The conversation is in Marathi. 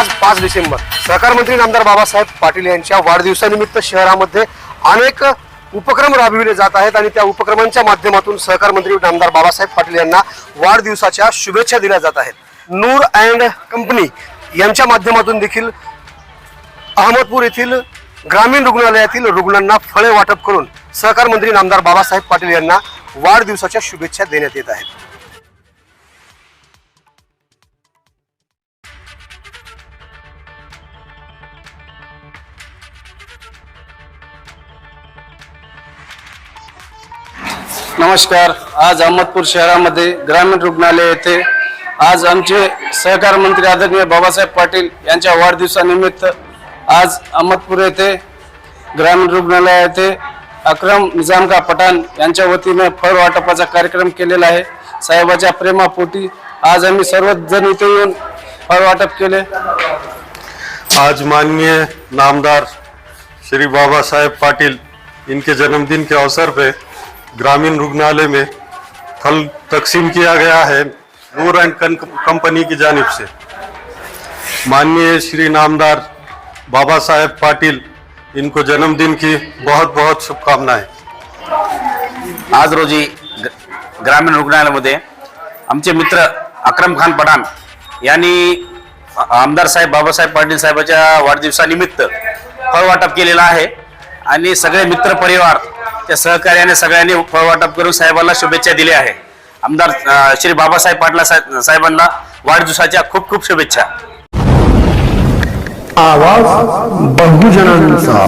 आज पाच डिसेंबर. सहकार मंत्री नामदार बाबासाहेब पाटील यांच्या वाढदिवसानिमित्त शहरामध्ये अनेक उपक्रम राबविले जात आहेत आणि त्या उपक्रमांच्या माध्यमातून सहकार मंत्री नामदार बाबासाहेब पाटील यांना वाढदिवसाच्या शुभेच्छा दिल्या जात आहेत. नूर अँड कंपनी यांच्या माध्यमातून देखील अहमदपूर येथील ग्रामीण रुग्णालयातील रुग्णांना फळे वाटप करून सहकार मंत्री नामदार बाबासाहेब पाटील यांना वाढदिवसाच्या शुभेच्छा देण्यात येत आहेत. नमस्कार. आज अहमदपूर शहरामध्ये ग्रामीण रुग्णालय येथे आज आमचे सहकार मंत्री आदरणीय बाबासाहेब पाटील यांच्या वाढदिवसानिमित्त आज अहमदपूर येथे ग्रामीण रुग्णालय येथे अक्रम निजामका पठाण यांच्या वतीने फळ वाटपाचा कार्यक्रम केलेला आहे. साहेबाच्या प्रेमापोटी आज आम्ही सर्वजण इथे येऊन फळ वाटप केले. आज माननीय नामदार श्री बाबा साहेब पाटिल इनके जन्मदिन के अवसर पे ग्रामीण रुग्णालय में फल तकसीम किया गया है नूर एंड कंपनी की जानिब से। माननीय श्री नामदार बाबा साहेब पाटिल इनको जन्मदिन की बहुत बहुत शुभकामनाएं। आज रोजी ग्रामीण रुग्णालयामध्ये आमचे मित्र अक्रम खान पठाण यांनी आमदार साहेब बाबासाहेब पाटील साहेबाच्या वाढदिवसानिमित्त फळ वाटप केलेलं आहे. आणि सगळे मित्र परिवार त्या सहकार्याने सगळ्यांनी फळ वाटप करून साहेबांना शुभेच्छा दिल्या आहे. आमदार श्री बाबासाहेब पाटला साहेब साहेबांना वाढदिवसाच्या खूप खूप शुभेच्छा. आवाज बहुजनांचा.